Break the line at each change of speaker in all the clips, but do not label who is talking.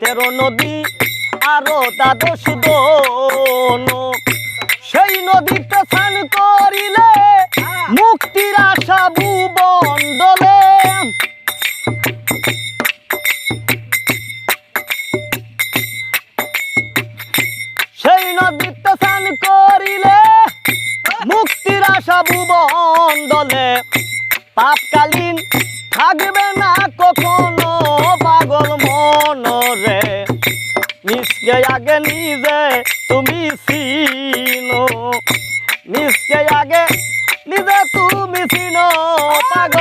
তেরো নদী আরও দ্বাদশ দোন। সেই নদীতে স্নান করিলে মুক্তির আশা ভুবন্ডলে সেই নদীতে স্নান করিলে মুক্তির আশা ভুবন্ডলে পাপকালীন থাকবে না কখনো নিজে তুমি চিনো নিজকে আগে নিজে তুমি চিনো পাগল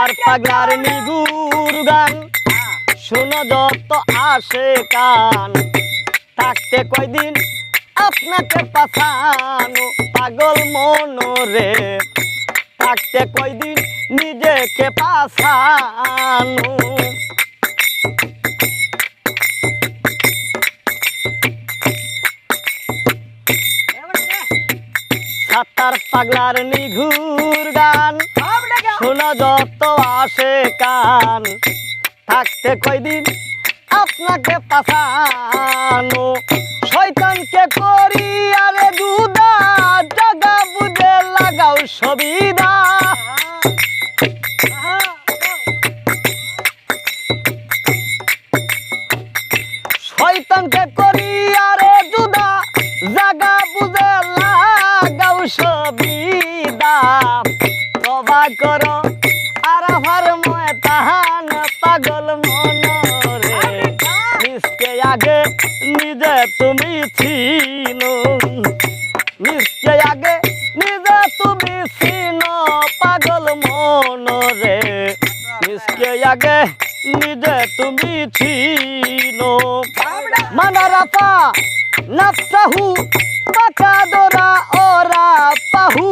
সাতটার পাগলার নিগুর গান। শুনো যত আসে কান। থাকতে কয়দিন আপনাকে পাছানো পাগল মনরে। থাকতে কয়দিন নিজেকে পাছানো সাতার পাগলার নিঘুর গান। শোনা যত আসে কান থাকতে কয়দিন আপনাকে পাঠানো শয়তানকে করি আরে দুদা জাগা বুঝে লাগাও সবিদা। শয়তানকে করি আরে দুদা জাগা বুঝে লাগাও সবিদা নিজে তুমি চিনো নিষ্কে আগে নিজে তুমি চিনো পাগল মনরে নিষ্কে আগে নিজে তুমি চিনো মানারাপা নাফসাহু পাকা দোরা, ওরা পাহু।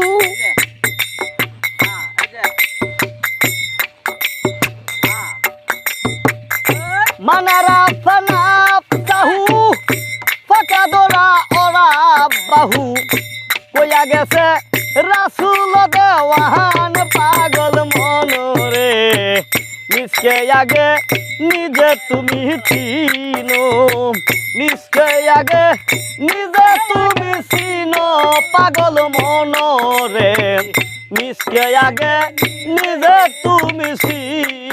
মানারা বাহু কইয়া গেছে, রাসুল দেওয়ান পাগল মনরে। নিষ্কে আগে নিজে তুমি চিনো নিষ্কে আগে নিজে তুমি চিনো, পাগল মনরে। নিষ্কে আগে নিজে তুমি চিনো।